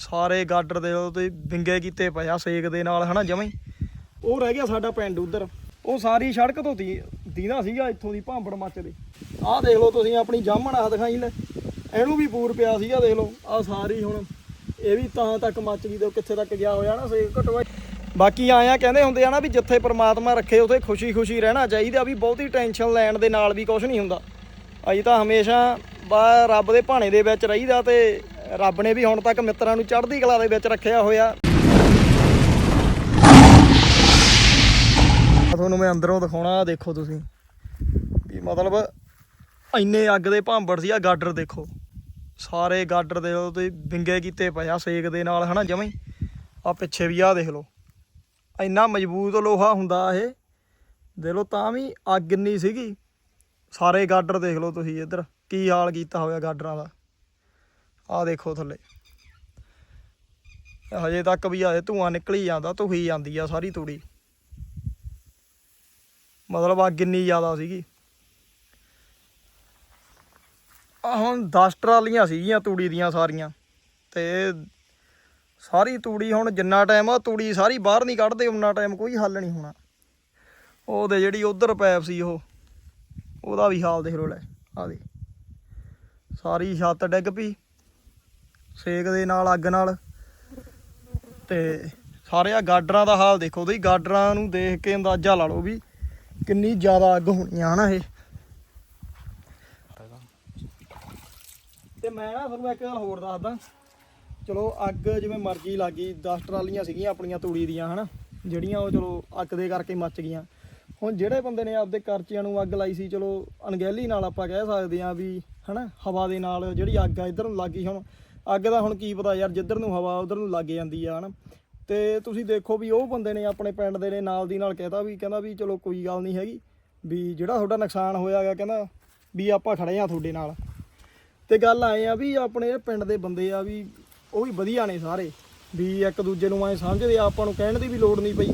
ਸਾਰੇ ਗਾਡਰ ਦੇ ਲੋ ਤੁਸੀਂ ਵਿੰਗੇ ਕੀਤੇ ਪਏ ਸੇਕ ਦੇ ਨਾਲ, ਹਨਾ ਜਮਾਂ ਹੀ? ਉਹ ਰਹਿ ਗਿਆ ਸਾਡਾ ਪਿੰਡ ਉਧਰ। ਉਹ ਸਾਰੀ ਸੜਕ ਤੋਂ ਦੀ ਦੀਦਾ ਸੀਗਾ ਇੱਥੋਂ ਦੀ ਭਾਂਬੜ ਮੱਚਦੇ ਆਹ ਦੇਖ ਲਓ ਤੁਸੀਂ ਆਪਣੀ ਜਾਮਣ ਆ ਦਿਖਾਈ ਲੈ। ਇਹਨੂੰ ਵੀ ਪੂਰ ਪਿਆ ਸੀਗਾ, ਦੇਖ ਲਓ। ਆਹ ਸਾਰੀ ਹੁਣ ਇਹ ਵੀ ਤਾਂ ਤੱਕ ਮੱਚ ਗਈ ਤੇ ਕਿੱਥੇ ਤੱਕ ਗਿਆ ਹੋਇਆ ਨਾ ਸੇਕ ਘਟਵਾ ਬਾਕੀ ਆਇਆ ਕਹਿੰਦੇ ਹੁੰਦੇ ਆ ਨਾ ਵੀ ਜਿੱਥੇ ਪ੍ਰਮਾਤਮਾ ਰੱਖੇ, ਉਥੇ ਖੁਸ਼ੀ-ਖੁਸ਼ੀ ਰਹਿਣਾ ਚਾਹੀਦਾ ਵੀ ਬਹੁਤੀ ਟੈਨਸ਼ਨ ਲੈਣ ਦੇ ਨਾਲ ਵੀ ਕੁਝ ਨਹੀਂ ਹੁੰਦਾ। ਅਸੀਂ ਤਾਂ ਹਮੇਸ਼ਾ ਬਾ ਰੱਬ ਦੇ ਭਾਣੇ ਦੇ ਵਿੱਚ ਰਹੀਦਾ ਤੇ ਰੱਬ ਨੇ ਵੀ ਹੁਣ ਤੱਕ ਮਿੱਤਰਾਂ ਨੂੰ ਚੜ੍ਹਦੀ ਕਲਾ ਦੇ ਵਿੱਚ ਰੱਖਿਆ ਹੋਇਆ। ਤੁਹਾਨੂੰ ਮੈਂ ਅੰਦਰੋਂ ਦਿਖਾਉਣਾ ਦੇਖੋ ਤੁਸੀਂ। ਵੀ ਮਤਲਬ ਇੰਨੇ ਅੱਗ ਦੇ ਭਾਂਬੜ ਸੀ ਆ ਗਾਡਰ ਦੇਖੋ। ਸਾਰੇ ਗਾਡਰ ਦੇ ਲੋ ਤੁਸੀਂ ਵਿੰਗੇ ਕੀਤੇ ਪਏ ਆ, ਸੇਕ ਦੇ ਨਾਲ, ਹਨਾ, ਜਮਾਂ ਹੀ। ਆ ਪਿੱਛੇ ਵੀ ਆ ਦੇਖ ਲਓ। ਇੰਨਾ ਮਜ਼ਬੂਤ ਲੋਹਾ ਹੁੰਦਾ ਇਹ। ਦੇਖ ਲਓ, ਤਾਂ ਵੀ ਅੱਗ ਇੰਨੀ ਸੀਗੀ। ਸਾਰੇ ਗਾਡਰ ਦੇਖ ਲਓ ਤੁਸੀਂ ਇੱਧਰ, ਕੀ ਹਾਲ ਕੀਤਾ ਹੋਇਆ ਗਾਡਰਾਂ ਦਾ। ਆਹ ਦੇਖੋ ਥੱਲੇ। ਹਜੇ ਤੱਕ ਵੀ ਆਏ ਧੂਆਂ ਨਿਕਲੀ ਜਾਂਦਾ ਧੁਖੀ ਜਾਂਦੀ ਆ ਸਾਰੀ ਤੂੜੀ। ਮਤਲਬ ਅੱਗ ਇੰਨੀ ਜ਼ਿਆਦਾ ਸੀਗੀ। ਆ ਹੁਣ 10 ਟਰਾਲੀਆਂ ਸੀਗੀਆਂ ਤੂੜੀ ਦੀਆਂ ਸਾਰੀਆਂ। ਤੇ ਸਾਰੀ ਤੂੜੀ ਹੁਣ ਜਿੰਨਾ ਟਾਈਮ ਆ, ਤੂੜੀ ਸਾਰੀ ਬਾਹਰ ਨਹੀਂ ਕੱਢਦੇ, ਉਨਾ ਟਾਈਮ ਕੋਈ ਹੱਲ ਨਹੀਂ ਹੋਣਾ। ਉਹਦੇ ਜਿਹੜੀ ਉਧਰ ਪੈਪ ਸੀ ਉਹ, ਉਹਦਾ ਵੀ ਹਾਲ ਦੇਖ ਲੋ ਲੈ ਆ ਦੇ ਸਾਰੀ ਛੱਤ ਡਿੱਗ ਪਈ। ਸੇਕ ਦੇ ਨਾਲ, ਅੱਗ ਨਾਲ। ਤੇ ਸਾਰੇ ਆ ਗਾਡਰਾਂ ਦਾ ਹਾਲ ਦੇਖੋ ਤੁਸੀਂ, ਗਾਡਰਾਂ ਨੂੰ ਦੇਖ ਕੇ ਅੰਦਾਜ਼ਾ ਲਾ ਲਓ ਵੀ ਕਿੰਨੀ ਜ਼ਿਆਦਾ ਅੱਗ ਹੋਣੀ ਆ, ਹਨਾ ਇਹ। ਤੇ ਮੈਂ ਨਾ ਤੁਹਾਨੂੰ ਇੱਕ ਗੱਲ ਹੋਰ ਦੱਸਦਾ। ਚਲੋ, ਅੱਗ ਜਿਵੇਂ ਮਰਜ਼ੀ ਲੱਗੀ 10 ਟਰਾਲੀਆਂ ਸੀਗੀਆਂ ਆਪਣੀਆਂ ਤੂੜੀ ਦੀਆਂ, ਹਨਾ। ਜਿਹੜੀਆਂ ਉਹ ਚਲੋ ਅੱਗ ਦੇ ਕਰਕੇ ਮੱਚ ਗਈਆਂ। ਹੁਣ ਜਿਹੜੇ ਬੰਦੇ ਨੇ ਆਪਦੇ ਕਰਚਿਆਂ ਨੂੰ ਅੱਗ ਲਾਈ ਸੀ, ਚਲੋ ਅਣਗਹਿਲੀ ਨਾਲ ਆਪਾਂ ਕਹਿ ਸਕਦੇ ਆ ਵੀ, ਹਨਾ, ਹਵਾ ਦੇ ਨਾਲ ਜਿਹੜੀ ਅੱਗ ਆ, ਇਧਰ ਨੂੰ ਲੱਗੀ ਹੁਣ। ਅੱਗ ਦਾ ਹੁਣ ਕੀ ਪਤਾ ਯਾਰ, ਜਿੱਧਰ ਨੂੰ ਹਵਾ, ਉਧਰ ਨੂੰ ਲੱਗ ਜਾਂਦੀ ਆ, ਹਨਾ। ਤੇ ਤੁਸੀਂ ਦੇਖੋ ਵੀ ਉਹ ਬੰਦੇ ਨੇ ਆਪਣੇ ਪਿੰਡ ਦੇ ਨੇ, ਨਾਲ ਦੀ ਨਾਲ ਕਹਿਤਾ ਵੀ, ਕਹਿੰਦਾ ਵੀ ਚਲੋ ਕੋਈ ਗੱਲ ਨਹੀਂ ਹੈਗੀ, ਵੀ ਜਿਹੜਾ ਤੁਹਾਡਾ ਨੁਕਸਾਨ ਹੋਇਆਗਾ ਕਹਿੰਦਾ ਵੀ ਆਪਾਂ ਖੜੇ ਆ ਤੁਹਾਡੇ ਨਾਲ। ਤੇ ਗੱਲ ਆਏ ਆ ਵੀ ਆਪਣੇ ਪਿੰਡ ਦੇ ਬੰਦੇ ਆ ਵੀ, ਉਹ ਵੀ ਵਧੀਆ ਨੇ ਸਾਰੇ, ਵੀ ਇੱਕ ਦੂਜੇ ਨੂੰ ਐ ਸਮਝਦੇ ਆ, ਆਪਾਂ ਨੂੰ ਕਹਿਣ ਦੀ ਵੀ ਲੋੜ ਨਹੀਂ ਪਈ।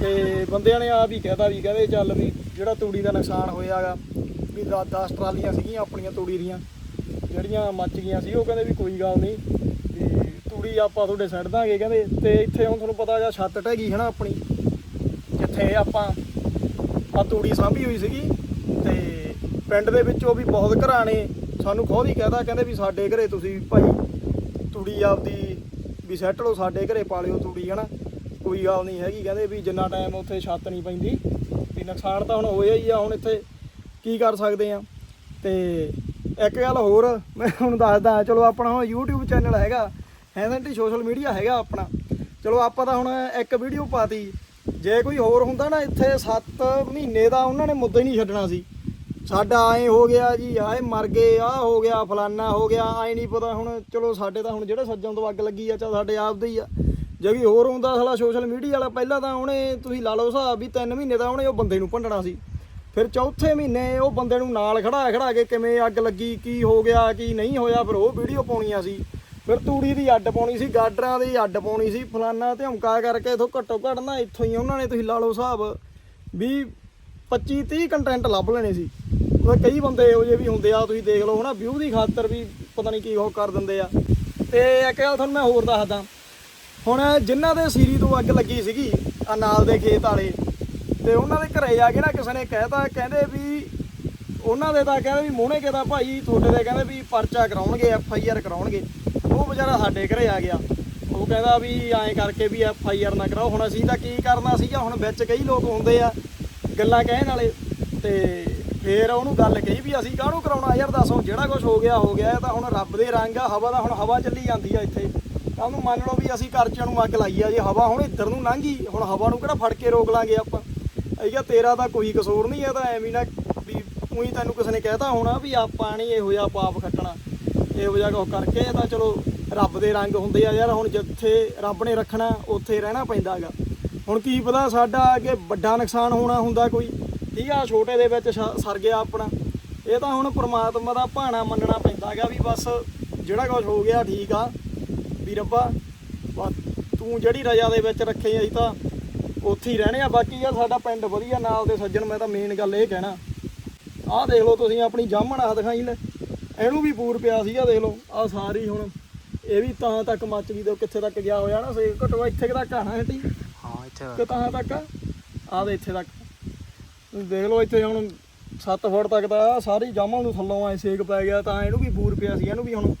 ਤੇ ਬੰਦਿਆਂ ਨੇ ਆਪ ਹੀ ਕਹਿਤਾ ਵੀ, ਕਹਿੰਦੇ ਚੱਲ ਵੀ ਜਿਹੜਾ ਤੂੜੀ ਦਾ ਨੁਕਸਾਨ ਹੋਇਆਗਾ ਵੀ 10 ਟਰਾਲੀਆਂ ਸੀਗੀਆਂ ਆਪਣੀਆਂ ਤੂੜੀ ਦੀਆਂ ਜਿਹੜੀਆਂ ਮੱਚ ਗਈਆਂ ਸੀ, ਉਹ ਕਹਿੰਦੇ ਵੀ ਕੋਈ ਗੱਲ ਨਹੀਂ, ਵੀ ਤੂੜੀ ਆਪਾਂ ਤੁਹਾਡੇ ਛੱਡ ਦਾਂਗੇ, ਕਹਿੰਦੇ, ਤੇ ਇੱਥੇ ਹੁਣ ਤੁਹਾਨੂੰ ਪਤਾ ਜਾਂ ਛੱਤ ਟਹਿ ਗਈ ਹੈ ਨਾ ਆਪਣੀ, ਜਿੱਥੇ ਆਪਾਂ ਆ ਤੂੜੀ ਸਾਂਭੀ ਹੋਈ ਸੀਗੀ, ਤੇ ਪਿੰਡ ਦੇ ਵਿੱਚੋਂ ਵੀ ਬਹੁਤ ਘਰਾਂ ਨੇ ਸਾਨੂੰ ਖੁਦ ਹੀ ਕਹਦਾ, ਕਹਿੰਦੇ ਵੀ ਸਾਡੇ ਘਰੇ ਤੁਸੀਂ ਭਾਈ ਤੂੜੀ ਆਪਦੀ ਵੀ ਸੈੱਟ ਲਓ, ਸਾਡੇ ਘਰੇ ਪਾ ਲਿਓ ਤੂੜੀ, ਹਨਾ। ਕੋਈ ਗੱਲ ਨਹੀਂ ਹੈਗੀ, ਕਹਿੰਦੇ ਵੀ ਜਿੰਨਾ ਟਾਈਮ ਉੱਥੇ ਛੱਤ ਨਹੀਂ ਪੈਂਦੀ, ਵੀ ਨੁਕਸਾਨ ਤਾਂ ਹੁਣ ਹੋਇਆ ਹੀ ਆ, ਹੁਣ ਇੱਥੇ ਕੀ ਕਰ ਸਕਦੇ ਆ। ਤੇ ਇੱਕ ਗੱਲ ਹੋਰ, ਮੈਂ ਹੁਣ ਦੱਸਦਾ, ਚਲੋ ਆਪਣਾ ਹੁਣ YouTube ਚੈਨਲ ਹੈਗਾ ਹੈਂਦੈਂਟੀ ਸੋਸ਼ਲ ਮੀਡੀਆ ਹੈਗਾ ਆਪਣਾ। ਚਲੋ ਆਪਾਂ ਤਾਂ ਹੁਣ ਇੱਕ ਵੀਡੀਓ ਪਾਤੀ। ਜੇ ਕੋਈ ਹੋਰ ਹੁੰਦਾ ਨਾ, ਇੱਥੇ 7 ਮਹੀਨੇ ਦਾ ਉਹਨਾਂ ਨੇ ਮੁੱਦਾ ਹੀ ਨਹੀਂ ਛੱਡਣਾ ਸੀ। ਸਾਡਾ ਐ ਹੋ ਗਿਆ ਜੀ, ਆਏ ਮਰ ਗਏ ਆ ਹੋ ਗਿਆ, ਫਲਾਨਾ ਹੋ ਗਿਆ ਐ ਨਹੀਂ ਪਤਾ ਹੁਣ, ਚਲੋ ਸਾਡੇ ਤਾਂ ਹੁਣ ਜਿਹੜੇ ਸੱਜਣ ਤੋਂ ਅੱਗ ਲੱਗੀ ਆ ਚਾ ਸਾਡੇ ਆਪ ਦੇ ਹੀ ਆ। ਜੇ ਕੋਈ ਹੋਰ ਹੁੰਦਾ ਸਾਲਾ ਸੋਸ਼ਲ ਮੀਡੀਆ ਵਾਲਾ, ਪਹਿਲਾਂ ਤਾਂ ਉਹਨੇ, ਤੁਸੀਂ ਲਾ ਲਓ ਹਿਸਾਬ ਵੀ 3 ਮਹੀਨੇ ਦਾ ਉਹਨੇ ਉਹ ਬੰਦੇ ਨੂੰ ਭੰਡਣਾ ਸੀ। ਫਿਰ ਚੌਥੇ ਮਹੀਨੇ ਉਹ ਬੰਦੇ ਨੂੰ ਨਾਲ ਖੜਾ ਖੜਾ ਕੇ ਕਿਵੇਂ ਅੱਗ ਲੱਗੀ, ਕੀ ਹੋ ਗਿਆ, ਕੀ ਨਹੀਂ ਹੋਇਆ, ਫਿਰ ਉਹ ਵੀਡੀਓ ਪਾਉਣੀਆਂ ਸੀ। ਫਿਰ ਤੂੜੀ ਦੀ ਅੱਡ ਪਾਉਣੀ ਸੀ, ਗਾਡਰਾਂ ਦੀ ਅੱਡ ਪਾਉਣੀ ਸੀ, ਫਲਾਨਾ ਧਮਕਾ ਕਰਕੇ ਇਥੋਂ ਘੱਟੋ ਘੱਟ ਨਾ ਇੱਥੋਂ ਹੀ ਉਹਨਾਂ ਨੇ ਤੁਸੀਂ ਲਾ ਲਓ ਹਿਸਾਬ ਵੀ 25 30 ਕੰਟੈਂਟ ਲੱਭ ਲੈਣੇ ਸੀ। ਉਹ ਕਈ ਬੰਦੇ ਇਹੋ ਜਿਹੇ ਵੀ ਹੁੰਦੇ ਆ, ਤੁਸੀਂ ਦੇਖ ਲਓ ਹਨਾ, ਵਿਊ ਦੀ ਖਾਤਰ ਵੀ ਪਤਾ ਨਹੀਂ ਕੀ ਉਹ ਕਰ ਦਿੰਦੇ ਆ। ਤੇ ਇੱਕ ਗੱਲ ਤੁਹਾਨੂੰ ਮੈਂ ਹੋਰ ਦੱਸਦਾ। ਹੁਣ ਜਿਨ੍ਹਾਂ ਦੇ ਸੀਰੀ ਤੋਂ ਅੱਗ ਲੱਗੀ ਸੀਗੀ ਆ ਨਾਲ ਦੇ ਖੇਤ ਵਾਲੇ ਤੇ ਉਹਨਾਂ ਦੇ ਘਰੇ ਆ ਕੇ ਨਾ ਕਿਸੇ ਨੇ ਕਹਿਤਾ, ਕਹਿੰਦੇ ਵੀ ਉਹਨਾਂ ਦੇ ਤਾਂ ਕਹਿੰਦੇ ਵੀ ਮੋਹਣੇ ਕੇ ਤਾਂ ਭਾਈ ਤੁਹਾਡੇ ਦੇ ਕਹਿੰਦੇ ਵੀ ਪਰਚਾ ਕਰਾਉਣਗੇ, ਐਫ ਆਈ ਆਰ ਕਰਾਉਣਗੇ। ਉਹ ਵਿਚਾਰਾ ਸਾਡੇ ਘਰੇ ਆ ਗਿਆ। ਉਹ ਕਹਿੰਦਾ ਵੀ ਐਂ ਕਰਕੇ ਵੀ ਐਫ ਆਈ ਆਰ ਨਾ ਕਰਾਓ। ਹੁਣ ਅਸੀਂ ਤਾਂ ਕੀ ਕਰਨਾ ਸੀਗਾ? ਹੁਣ ਵਿੱਚ ਕਈ ਲੋਕ ਹੁੰਦੇ ਆ, ਗੱਲਾਂ ਕਹਿਣ ਵਾਲੇ। ਤੇ ਫੇਰ ਉਹਨੂੰ ਗੱਲ ਕਹੀ ਵੀ ਅਸੀਂ ਕਾਹਨੂੰ ਕਰਾਉਣਾ? ਯਾਰ ਦੱਸੋ ਜਿਹੜਾ ਕੁਝ ਹੋ ਗਿਆ ਹੋ ਗਿਆ। ਇਹ ਤਾਂ ਹੁਣ ਰੱਬ ਦੇ ਰੰਗ ਆ। ਹਵਾ ਦਾ ਹੁਣ ਹਵਾ ਚੱਲੀ ਜਾਂਦੀ ਆ ਇੱਥੇ। ਤਾਂ ਉਹਨੂੰ ਮੰਨ ਲਓ ਵੀ ਅਸੀਂ ਕਰਚਿਆਂ ਨੂੰ ਅੱਗ ਲਾਈ ਆ। ਜੇ ਹਵਾ ਹੁਣ ਇੱਧਰ ਨੂੰ ਲੰਘੀ ਹੁਣ ਹਵਾ ਨੂੰ ਕਿਹੜਾ ਫੜ ਕੇ ਰੋਕ ਲਾਂਗੇ ਆਪਾਂ? ਅਸੀਂ ਕਿਹਾ ਤੇਰਾ ਤਾਂ ਕੋਈ ਕਸੂਰ ਨਹੀਂ, ਇਹ ਤਾਂ ਐਵੇਂ ਨਾ ਵੀ ਉਹੀ ਤੈਨੂੰ ਕਿਸੇ ਨੇ ਕਹਿਤਾ ਹੋਣਾ ਵੀ ਆਪਾਂ ਨਹੀਂ ਇਹੋ ਜਿਹਾ ਪਾਪ ਖੱਟਣਾ। ਇਹੋ ਜਿਹਾ ਕੁਛ ਕਰਕੇ ਇਹ ਤਾਂ ਚਲੋ ਰੱਬ ਦੇ ਰੰਗ ਹੁੰਦੇ ਆ ਯਾਰ, ਹੁਣ ਜਿੱਥੇ ਰੱਬ ਨੇ ਰੱਖਣਾ, ਉੱਥੇ ਰਹਿਣਾ ਪੈਂਦਾ ਹੈਗਾ ਹੁਣ ਕੀ ਪਤਾ ਸਾਡਾ ਅੱਗੇ ਵੱਡਾ ਨੁਕਸਾਨ ਹੋਣਾ ਹੁੰਦਾ ਕੋਈ। ਠੀਕ ਆ, ਛੋਟੇ ਦੇ ਵਿੱਚ ਸ- ਸਰ ਗਿਆ ਆਪਣਾ। ਇਹ ਤਾਂ ਹੁਣ ਪ੍ਰਮਾਤਮਾ ਦਾ ਭਾਣਾ ਮੰਨਣਾ ਪੈਂਦਾ ਹੈਗਾ ਵੀ ਬਸ ਜਿਹੜਾ ਕੁਝ ਹੋ ਗਿਆ ਠੀਕ ਆ। ਵੀ ਰੱਬਾ ਤੂੰ ਜਿਹੜੀ ਰਜਾ ਦੇ ਵਿੱਚ ਰੱਖੇ ਅਸੀਂ ਤਾਂ ਉੱਥੇ ਹੀ ਰਹਿਣੇ ਆ। ਬਾਕੀ ਆ ਸਾਡਾ ਪਿੰਡ ਵਧੀਆ ਨਾਲ ਦੇ ਸੱਜਣ ਮੈਂ ਤਾਂ ਮੇਨ ਗੱਲ ਇਹ ਕਹਿਣਾ। ਆਹ ਦੇਖ ਲਓ ਤੁਸੀਂ ਆਪਣੀ ਜਾਮਣ ਆ ਦਿਖਾਈ ਲੈ। ਇਹਨੂੰ ਵੀ ਪੂਰ ਪਿਆ ਸੀਗਾ ਦੇਖ ਲਓ। ਆਹ ਸਾਰੀ ਹੁਣ ਇਹ ਵੀ ਤਾਂ ਤੱਕ ਮੱਚ ਗਈ ਤੇ ਕਿੱਥੇ ਤੱਕ ਗਿਆ ਹੋਇਆ ਨਾ ਸੇ ਘਟੋ ਇੱਥੇ ਤੱਕ ਆਣਾ ਹਟੀ ਹਾਂ ਇੱਥੇ ਕਿ ਤਾਂ ਤੱਕ? ਆ ਆਹ ਦੇ ਇੱਥੇ ਤੱਕ। ਦੇਖ ਲਓ ਇੱਥੇ ਹੁਣ 7 ਫੁੱਟ ਤੱਕ ਤਾਂ ਸਾਰੀ ਜਾਮਣ ਨੂੰ ਥੱਲੋਂ ਐ ਸੇਕ ਪੈ ਗਿਆ ਤਾਂ ਇਹਨੂੰ ਵੀ ਬੂਰ ਪਿਆ ਸੀ ਇਹਨੂੰ ਵੀ ਹੁਣ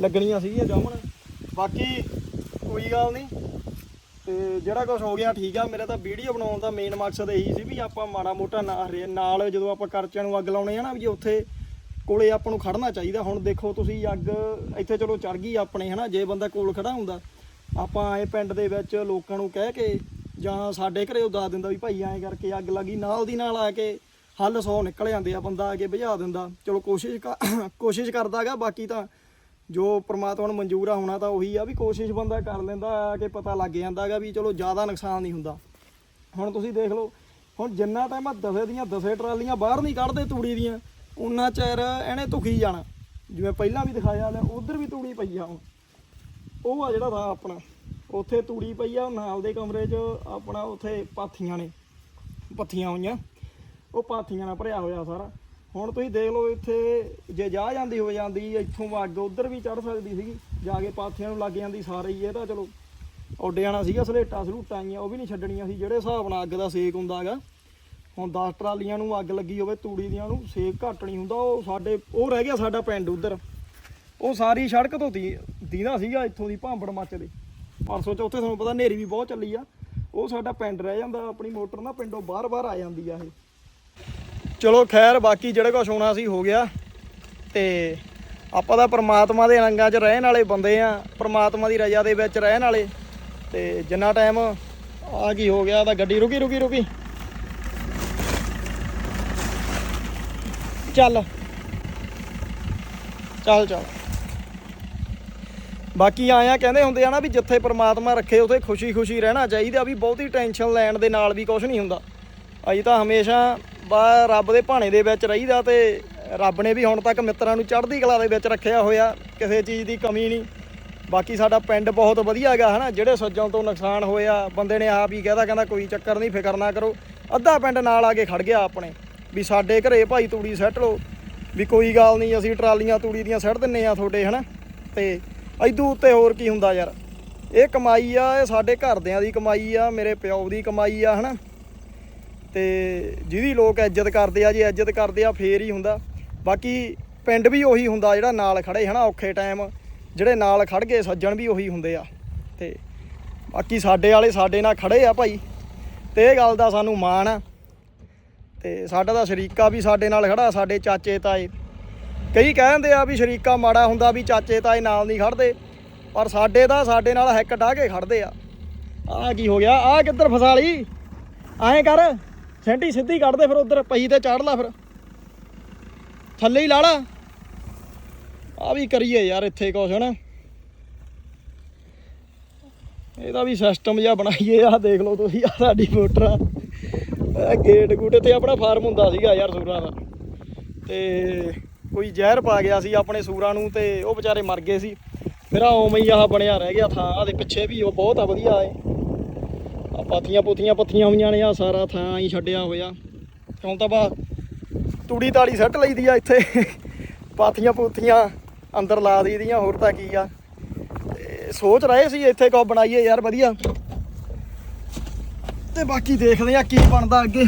ਲੱਗਣੀਆਂ ਸੀਗੀਆਂ ਜਾਮਣ। ਬਾਕੀ ਕੋਈ ਗੱਲ ਨਹੀਂ। ਤੇ ਜਿਹੜਾ ਕੁਝ ਹੋ ਗਿਆ ਠੀਕ ਆ, ਮੇਰਾ ਤਾਂ ਵੀਡੀਓ ਬਣਾਉਣ ਦਾ ਮੇਨ ਮਕਸਦ ਇਹੀ ਸੀ ਵੀ ਆਪਾਂ ਮਾੜਾ ਮੋਟਾ ਨਾ ਰੇ- ਨਾਲ ਜਦੋਂ ਆਪਾਂ ਕਰਚਿਆਂ ਨੂੰ ਅੱਗ ਲਾਉਣੇ ਆ ਨਾ ਵੀ ਉੱਥੇ ਕੋਲੇ ਆਪਾਂ ਨੂੰ ਖੜਨਾ ਚਾਹੀਦਾ, ਹੁਣ ਦੇਖੋ ਤੁਸੀਂ ਅੱਗ ਇੱਥੇ ਚਲੋ ਚੜ ਗਈ ਆਪਣੇ, ਹਨਾ, ਜੇ ਬੰਦਾ ਕੋਲ ਖੜਾ ਹੁੰਦਾ, ਆਪਾਂ ਐ ਪਿੰਡ ਦੇ ਵਿੱਚ ਲੋਕਾਂ ਨੂੰ ਕਹਿ ਕੇ ਜਾਂ ਸਾਡੇ ਘਰੇ ਉਹ ਦੱਸ ਦਿੰਦਾ ਵੀ ਭਾਈ ਐਂ ਕਰਕੇ ਅੱਗ ਲੱਗੀ, ਨਾਲ ਦੀ ਨਾਲ ਆ ਕੇ ਹੱਲ ਸੌ ਨਿਕਲ ਜਾਂਦੇ ਆ, ਬੰਦਾ ਆ ਕੇ ਬੁਝਾ ਦਿੰਦਾ, ਚਲੋ ਕੋਸ਼ਿਸ਼ ਕ- ਕੋਸ਼ਿਸ਼ ਕਰਦਾਗਾ, ਬਾਕੀ ਤਾਂ ਜੋ ਪ੍ਰਮਾਤਮਾ ਨੂੰ ਮਨਜ਼ੂਰ ਆ ਹੋਣਾ ਤਾਂ ਉਹੀ ਆ ਵੀ ਕੋਸ਼ਿਸ਼ ਬੰਦਾ ਕਰ ਲੈਂਦਾ ਕਿ ਪਤਾ ਲੱਗ ਜਾਂਦਾਗਾ ਵੀ ਚਲੋ ਜ਼ਿਆਦਾ ਨੁਕਸਾਨ ਨਹੀਂ ਹੁੰਦਾ। ਹੁਣ ਤੁਸੀਂ ਦੇਖ ਲਓ, ਹੁਣ ਜਿੰਨਾ ਟਾਈਮ ਆ ਦਸੇ ਦੀਆਂ ਦਸੇ ਟਰਾਲੀਆਂ ਬਾਹਰ ਨਹੀਂ ਕੱਢਦੇ ਤੂੜੀ ਦੀਆਂ, ਉਨਾ ਚਿਰ ਇਹਨੇ ਧੁਖੀ ਜਾਣਾ। ਜਿਵੇਂ ਪਹਿਲਾਂ ਵੀ ਦਿਖਾਇਆ ਲੈ ਉਧਰ ਵੀ ਤੂੜੀ ਪਈ ਆ ਹੁਣ। ਉਹ ਆ ਜਿਹੜਾ ਥਾਂ ਆਪਣਾ, ਉੱਥੇ ਤੂੜੀ ਪਈ ਆ, ਨਾਲ ਦੇ ਕਮਰੇ 'ਚ ਆਪਣਾ ਉੱਥੇ ਪਾਥੀਆਂ ਨੇ, ਪੱਥੀਆਂ ਹੋਈਆਂ। ਉਹ ਪਾਥੀਆਂ ਨਾਲ ਭਰਿਆ ਹੋਇਆ ਸਾਰਾ। ਹੁਣ ਤੁਸੀਂ ਦੇਖ ਲਓ ਇੱਥੇ, ਜੇ ਜਾ ਜਾਂਦੀ ਹੋ ਜਾਂਦੀ, ਇੱਥੋਂ ਅੱਗ ਉਧਰ ਵੀ ਚੜ ਸਕਦੀ ਸੀਗੀ। ਜਾ ਕੇ ਪਾਥੀਆਂ ਨੂੰ ਲੱਗ ਜਾਂਦੀ ਸਾਰੇ ਹੀ, ਇਹ ਤਾਂ ਚਲੋ ਉੱਡ ਜਾਣਾ ਸੀਗਾ, ਸਲੇਟਾਂ ਸਲੂਟਾਂ ਆਈਆਂ, ਉਹ ਵੀ ਨਹੀਂ ਛੱਡਣੀਆਂ ਸੀ। ਜਿਹੜੇ ਹਿਸਾਬ ਨਾਲ ਅੱਗ ਦਾ ਸੇਕ ਹੁੰਦਾ ਹੈਗਾ, ਹੁਣ 10 ਟਰਾਲੀਆਂ ਨੂੰ ਅੱਗ ਲੱਗੀ ਹੋਵੇ, ਤੂੜੀ ਦੀਆਂ ਨੂੰ ਸੇਕ ਘੱਟ ਨਹੀਂ ਹੁੰਦਾ, ਉਹ ਸਾਡੇ, ਉਹ ਰਹਿ ਗਿਆ ਸਾਡਾ ਪਿੰਡ ਉਧਰ। ਉਹ ਸਾਰੀ ਸੜਕ ਤੋਂ ਦੀ, ਦੀਦਾ ਸੀਗਾ ਇੱਥੋਂ ਦੀ ਭਾਂਬੜ ਮੱਚਦੇ ਪਰਸੋਂ ਚ ਉੱਥੇ ਤੁਹਾਨੂੰ ਪਤਾ ਹਨੇਰੀ ਵੀ ਬਹੁਤ ਚੱਲੀ ਆ। ਉਹ ਸਾਡਾ ਪਿੰਡ ਰਹਿ ਜਾਂਦਾ, ਆਪਣੀ ਮੋਟਰ ਨਾ ਪਿੰਡੋਂ ਬਾਹਰ-ਬਾਹਰ ਆ ਜਾਂਦੀ ਆ ਇਹ। ਚਲੋ ਖੈਰ, ਬਾਕੀ ਜਿਹੜੇ ਕੁਛ ਹੋਣਾ ਸੀ ਹੋ ਗਿਆ। ਤੇ ਆਪਾਂ ਤਾਂ ਪ੍ਰਮਾਤਮਾ ਦੇ ਰੰਗਾਂ 'ਚ ਰਹਿਣ ਵਾਲੇ ਬੰਦੇ ਆ। ਪ੍ਰਮਾਤਮਾ ਦੀ ਰਜ਼ਾ ਦੇ ਵਿੱਚ ਰਹਿਣ ਵਾਲੇ। ਤੇ ਜਿੰਨਾ ਟਾਈਮ ਆ ਕੀ ਹੋ ਗਿਆ, ਤਾਂ ਗੱਡੀ ਰੁਕੀ ਰੁਕੀ ਰੁਕੀ। ਚੱਲ। ਚੱਲ ਚੱਲ। ਬਾਕੀ ਆਇਆ ਕਹਿੰਦੇ ਹੁੰਦੇ ਆ ਨਾ ਵੀ ਜਿੱਥੇ ਪ੍ਰਮਾਤਮਾ ਰੱਖੇ, ਉਥੇ ਖੁਸ਼ੀ-ਖੁਸ਼ੀ ਰਹਿਣਾ ਚਾਹੀਦਾ। ਵੀ ਬਹੁਤੀ ਟੈਨਸ਼ਨ ਲੈਣ ਦੇ ਨਾਲ ਵੀ ਕੁਝ ਨਹੀਂ ਹੁੰਦਾ। ਅਸੀਂ ਤਾਂ ਹਮੇਸ਼ਾ ਬਾ ਰੱਬ ਦੇ ਭਾਣੇ ਦੇ ਵਿੱਚ ਰਹੀਦਾ ਤੇ ਰੱਬ ਨੇ ਵੀ ਹੁਣ ਤੱਕ ਮਿੱਤਰਾਂ ਨੂੰ ਚੜ੍ਹਦੀ ਕਲਾ ਦੇ ਵਿੱਚ ਰੱਖਿਆ ਹੋਇਆ, ਕਿਸੇ ਚੀਜ਼ ਦੀ ਕਮੀ ਨਹੀਂ। ਬਾਕੀ ਸਾਡਾ ਪਿੰਡ ਬਹੁਤ ਵਧੀਆ ਹੈਗਾ ਹਨਾ? ਜਿਹੜੇ ਸੱਜਣ ਤੋਂ ਨੁਕਸਾਨ ਹੋਇਆ, ਬੰਦੇ ਨੇ ਆਪ ਹੀ ਕਹਿਦਾ, ਕਹਿੰਦਾ, ਕੋਈ ਚੱਕਰ ਨਹੀਂ, ਫਿਕਰ ਨਾ ਕਰੋ। ਅੱਧਾ ਪਿੰਡ ਨਾਲ ਆ ਕੇ ਖੜ ਗਿਆ ਆਪਣੇ, ਵੀ ਸਾਡੇ ਘਰੇ ਭਾਈ ਤੂੜੀ ਸੱਟ ਲਓ। ਵੀ ਕੋਈ ਗੱਲ ਨਹੀਂ, ਅਸੀਂ ਟਰਾਲੀਆਂ ਤੂੜੀ ਦੀਆਂ ਸੱਟ ਦਿੰਨੇ ਆ ਤੁਹਾਡੇ, ਹਨਾ? ਤੇ ਐਦੂ ਉੱਤੇ ਹੋਰ ਕੀ ਹੁੰਦਾ ਯਾਰ? ਇਹ ਕਮਾਈ ਆ, ਇਹ ਸਾਡੇ ਘਰਦਿਆਂ ਦੀ ਕਮਾਈ ਆ, ਮੇਰੇ ਪਿਓ ਦੀ ਕਮਾਈ ਆ, ਹਨਾ? ਤੇ ਜਿਹਦੀ ਲੋਕ ਇੱਜ਼ਤ ਕਰਦੇ ਆ, ਜੇ ਇੱਜ਼ਤ ਕਰਦੇ ਆ, ਫੇਰ ਹੀ ਹੁੰਦਾ। ਬਾਕੀ ਪਿੰਡ ਵੀ ਉਹੀ ਹੁੰਦਾ, ਜਿਹੜਾ ਨਾਲ ਖੜੇ ਹਨਾ, ਔਖੇ ਟਾਈਮ ਜਿਹੜੇ ਨਾਲ ਖੜ ਗਏ, ਸੱਜਣ ਵੀ ਉਹੀ ਹੁੰਦੇ ਆ। ਤੇ ਬਾਕੀ ਸਾਡੇ ਵਾਲੇ ਸਾਡੇ ਨਾਲ ਖੜੇ ਆ ਭਾਈ। ਤੇ ਇਹ ਗੱਲ ਦਾ ਸਾਨੂੰ ਮਾਣ ਆ। ਤੇ ਸਾਡਾ ਤਾਂ ਸ਼ਰੀਕਾ ਵੀ ਸਾਡੇ ਨਾਲ ਖੜਾ ਸਾਡੇ ਚਾਚੇ ਤਾਏ। ਕਈ ਕਹਿੰਦੇ ਆ ਵੀ ਸ਼ਰੀਕਾ ਮਾੜਾ ਹੁੰਦਾ ਵੀ ਚਾਚੇ ਤਾਏ ਨਾਲ ਨਹੀਂ ਖੜਦੇ ਪਰ ਸਾਡੇ ਤਾਂ ਸਾਡੇ ਨਾਲ ਹੈਕ ਢਾ ਕੇ ਖੜਦੇ ਆ। ਆਹ ਕੀ ਹੋ ਗਿਆ? ਆਹ ਕਿੱਧਰ ਫਸਾ ਲਈ? ਐਂ ਕਰ। ਸੈਂਟੀ ਸਿੱਧੀ ਕੱਢ ਦੇ ਫਿਰ ਉਧਰ ਪਈ ਤੇ ਚੜ ਲਾ ਫਿਰ। ਥੱਲੇ ਹੀ ਲਾ ਲਾ। ਆ ਵੀ ਕਰੀਏ ਯਾਰ ਇੱਥੇ ਕੁਛ, ਹਨਾ। ਇਹਦਾ ਵੀ ਸਿਸਟਮ ਜਿਹਾ ਬਣਾਈਏ ਆ ਦੇਖ ਲਓ ਤੁਸੀਂ ਆ ਸਾਡੀ ਮੋਟਰ ਆ। ਗੇਟ ਗੂਟ ਤੇ ਆਪਣਾ ਫਾਰਮ ਹੁੰਦਾ ਸੀਗਾ ਯਾਰ ਸੂਰਾਂ ਦਾ। ਤੇ ਕੋਈ ਜ਼ਹਿਰ ਪਾ ਗਿਆ ਸੀ ਆਪਣੇ ਸੂਰਾਂ ਨੂੰ ਤੇ ਉਹ ਵਿਚਾਰੇ ਮਰ ਗਏ ਸੀ। ਫਿਰ ਆ ਉਵੇਂ ਹੀ ਆਹ ਬਣਿਆ ਰਹਿ ਗਿਆ ਥਾਂ ਆ ਦੇ ਪਿੱਛੇ ਵੀ ਉਹ ਬਹੁਤ ਆ, ਵਧੀਆ ਏ ਆ ਪਾਥੀਆਂ ਪੁੱਥੀਆਂ ਪੱਥੀਆਂ ਹੋਈਆਂ ਨੇ ਆ ਸਾਰਾ ਥਾਂ ਹੀ ਛੱਡਿਆ ਹੋਇਆ। ਹੁਣ ਤਾਂ ਬਾ ਤੂੜੀ ਤਾੜੀ ਸੱਟ ਲਈਦੀ ਆ ਇੱਥੇ। ਪਾਥੀਆਂ ਪੁੱਥੀਆਂ ਅੰਦਰ ਲਾ ਦਈਦੀਆਂ, ਹੋਰ ਤਾਂ ਕੀ ਆ। ਤੇ ਸੋਚ ਰਹੇ ਸੀ ਇੱਥੇ ਕੋ ਬਣਾਈਏ ਯਾਰ, ਵਧੀਆ। ਤੇ ਬਾਕੀ ਦੇਖਦੇ ਆ ਕੀ ਬਣਦਾ ਅੱਗੇ।